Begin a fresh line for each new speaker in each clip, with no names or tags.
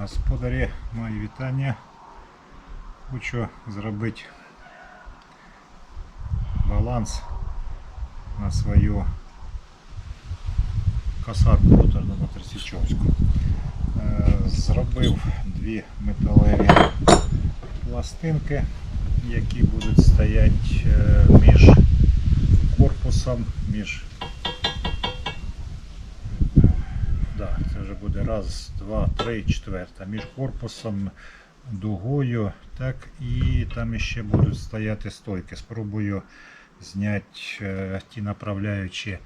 Господарі, мої вітання. Хочу зробити баланс на свою касатку моторну на Трисічовську. Е, Зробив дві металеві пластинки, які будуть стояти е, між корпусом, між Да, це вже буде раз, два, три, четверта. Між корпусом, дугою, так, і там ще будуть стояти стойки. Спробую зняти е, ті направляючі,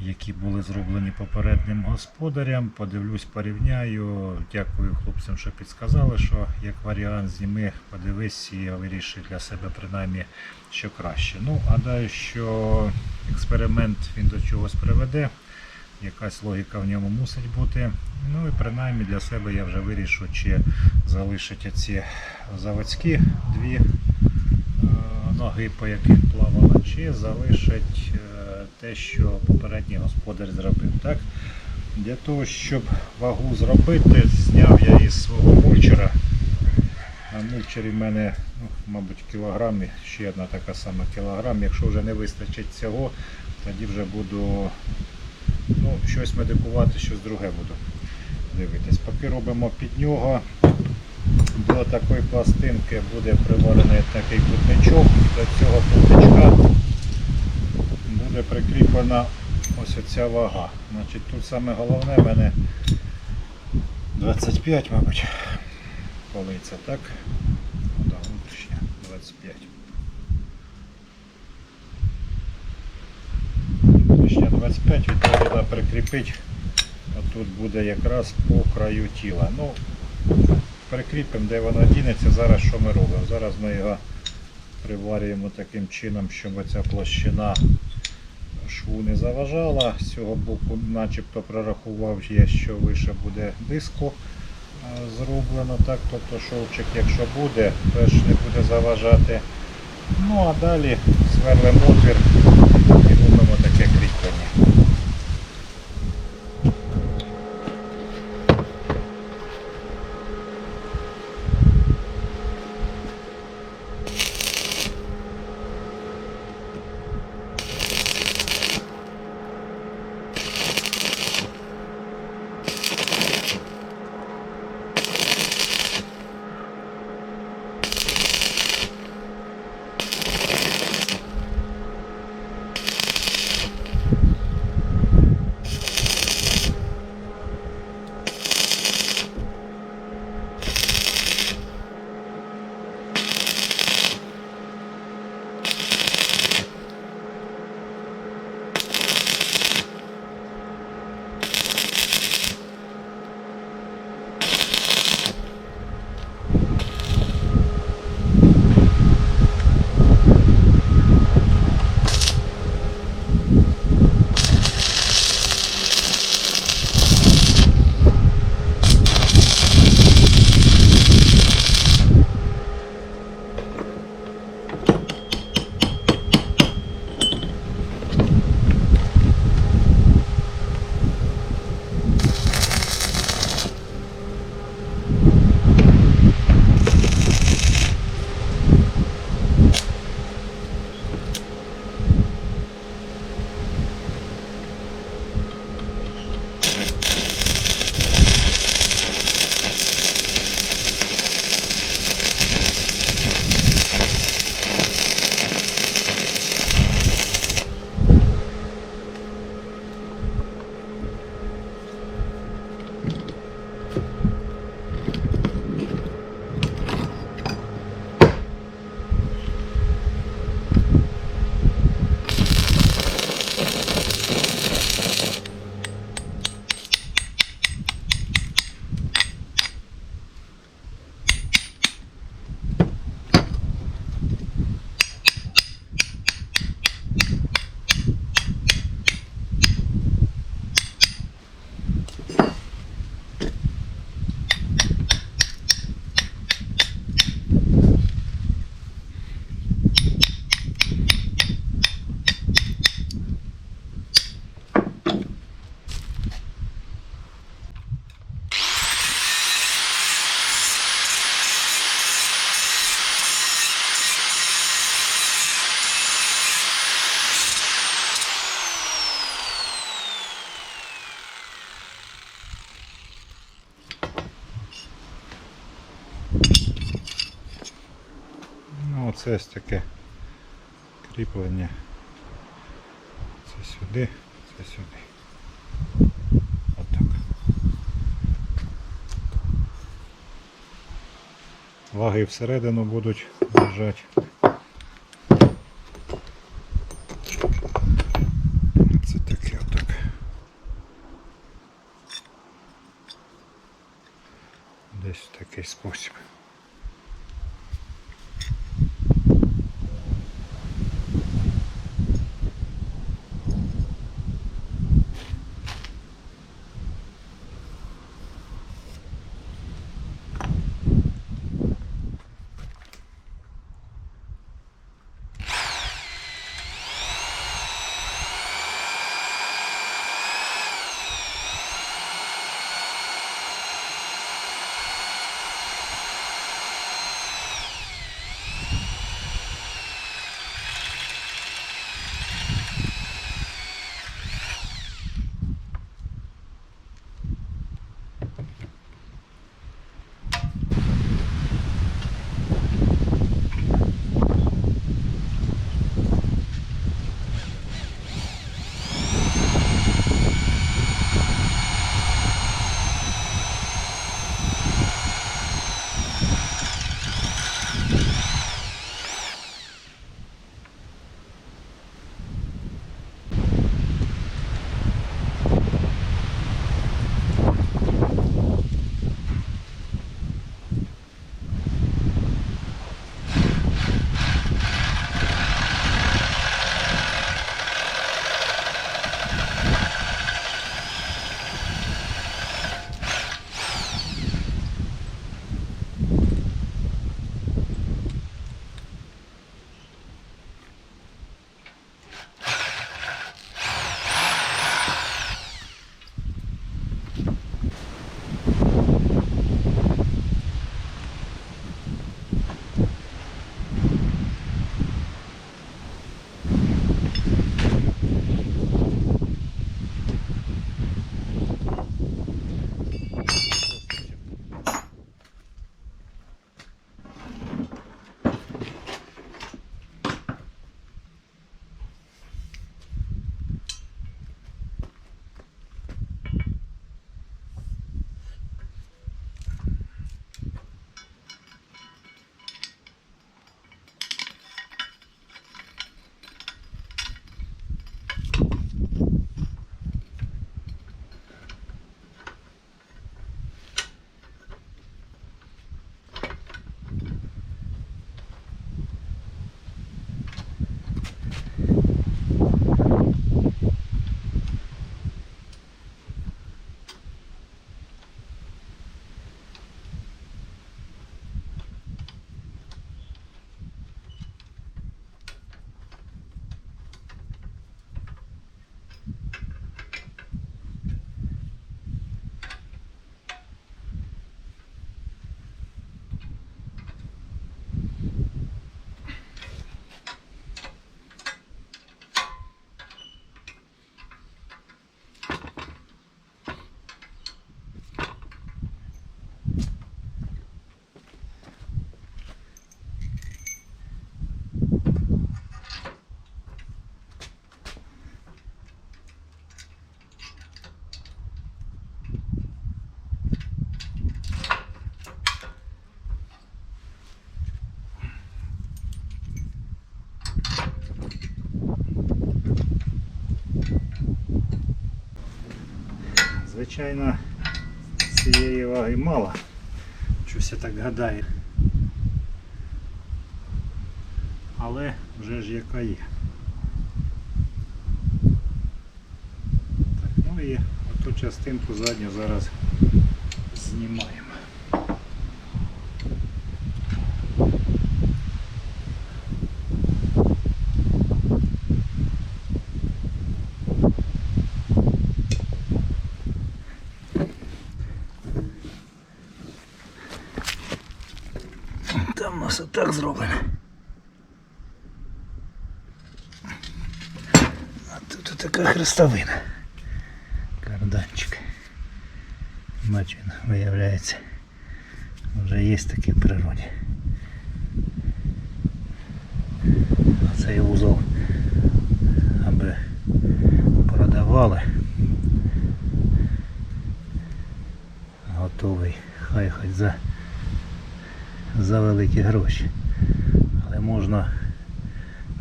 які були зроблені попереднім господарям. Подивлюсь, порівняю. Дякую хлопцям, що підсказали, що як варіант зніми, подивись і вирішуй для себе принаймні, що краще. Ну, гадаю, що експеримент він до чогось приведе якась логіка в ньому мусить бути. Ну і принаймні для себе я вже вирішу, чи залишити ці заводські дві е, ноги, по яким плавала, чи залишить е, те, що попередній господар зробив. Так? Для того, щоб вагу зробити, зняв я із свого мульчера. На мульчері в мене, ну, мабуть, кілограм, ще одна така сама кілограм. Якщо вже не вистачить цього, тоді вже буду щось медикувати, щось друге буду дивитись. Поки робимо під нього, до такої пластинки буде приварений такий кутничок. До цього кутничка буде прикріплена ось оця вага. Значить, Тут саме головне в мене 25, мабуть, полиця, так? Ну, да, внутрішня 25. 25, відповідно прикріпити. Отут буде якраз по краю тіла. Ну, прикріпимо, де воно дінеться. Зараз що ми робимо? Зараз ми його приварюємо таким чином, щоб ця площина шву не заважала. З цього боку начебто прорахував я, що вище буде диску е, зроблено. так, Тобто шовчик, якщо буде, теж не буде заважати. Ну а далі сверлимо отвір і робимо таке кріплення. Це ось таке кріплення. Це сюди, це сюди. Отак. Ваги всередину будуть лежати. Це таке отак. Десь в такий спосіб. Звичайно, цієї ваги мало. Щось я так гадаю. Але вже ж яка є. Так, ну і оту частинку задню зараз знімаємо. Отак зроблено. А тут така хрестовина. Карданчик. Бачу, виявляється. Вже є таке в природі.
цей вузол, аби продавали. Готовий. Хай хоч за, за великі гроші. Але можна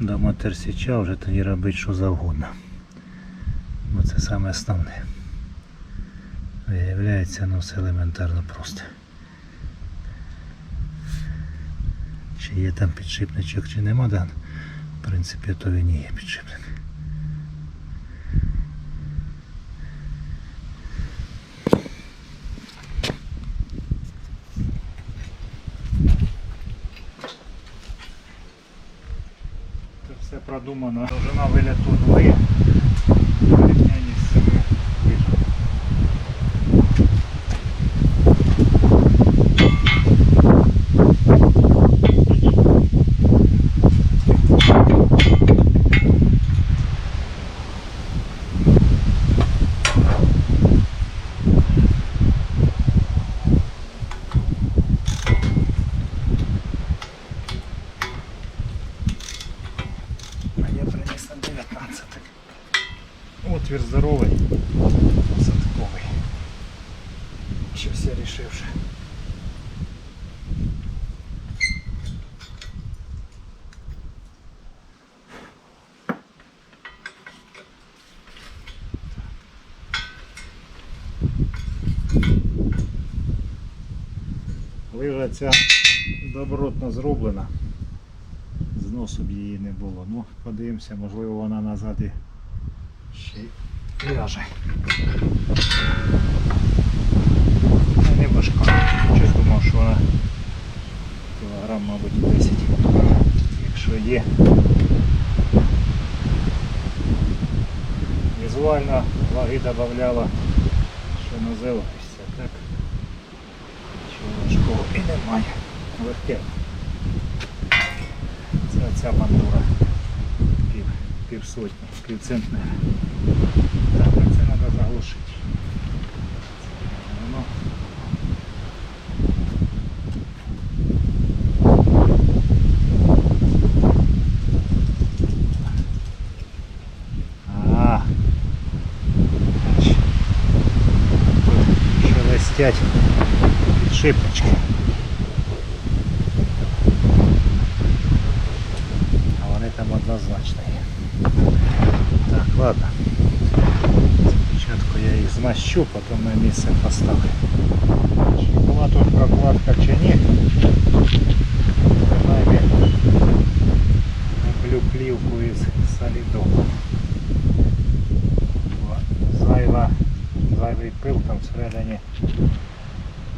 до моторсіча вже тоді робити що завгодно. Бо це саме основне. Виявляється, ну все елементарно просто. Чи є там підшипничок, чи нема, да? в принципі, то він і є підшипник.
продумано. Довжина виліту
2,
Лижа ця добротно зроблена. Зносу б її не було. Ну, подивимося, можливо вона назад і ще ляже. Не важка. Щось думав, що вона кілограм, мабуть, 10. Якщо є. Візуально ваги додавала, що називається, так? Чого важкого і немає. Легке. Це ця бандура. Пів, пів сотні, пів центнера. Так, а це треба заглушити. Воно. А, бач. Тут шелестять підшипнички. Однозначно. Так, ладно. Спочатку я їх змащу, потім на місце поставлю. Чи була тут прокладка чи ні? Принаймні роблю плівку із солідону. Зайва, зайвий пил там всередині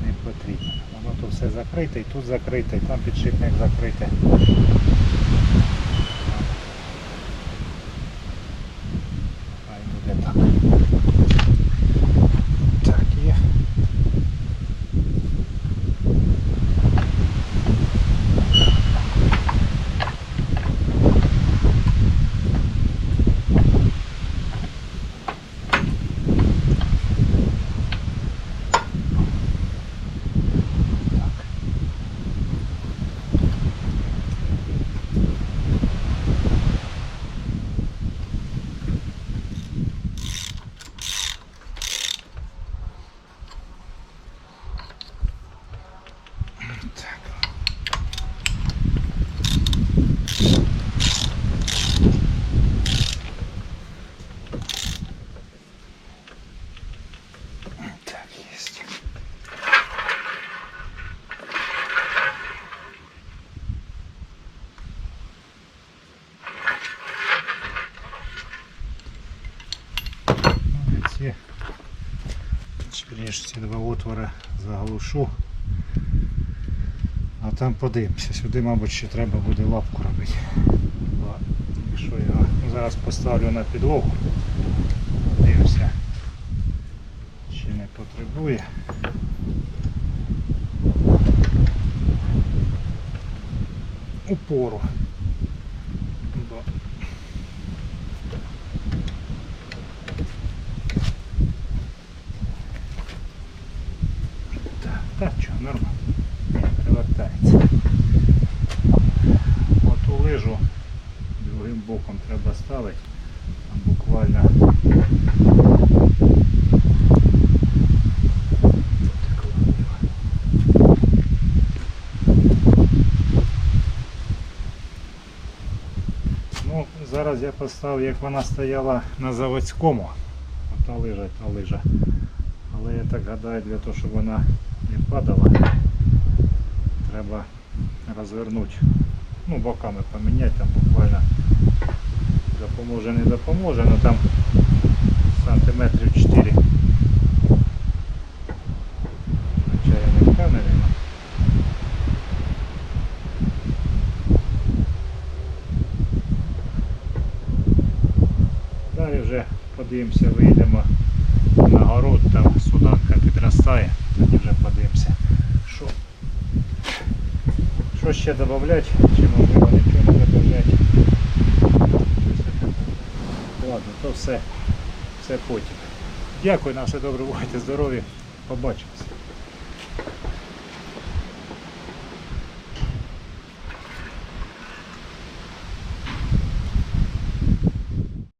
не потрібен. Воно тут все закрите, і тут закрите, там підшипник закритий. Хай буде так. Так, є. Так. Так, есть. Ну, і ці, скоріше, ці два отвори заглушу. А там подивимося. Сюди, мабуть, ще треба буде лапку робити. Якщо я зараз поставлю на підлогу, подивимося, чи не потребує. Упору. Бо Так, так, що, нормально. Привертається. От у лижу поставити. Там буквально Ну, зараз я поставив, як вона стояла на заводському. Та лижа, та лижа. Але я так гадаю, для того, щоб вона не падала, треба розвернути. Ну, боками поміняти, там буквально допоможе, не допоможе, але там сантиметрів 4. Хоча я не впевнений. но- Далі вже подивимося, вийдемо на город, там суданка підростає, тоді вже подивимося, що, що ще додати, чи можливо нічого не додати. Ладно, то все, все потім. Дякую, на все добре, бувайте здорові, побачимося.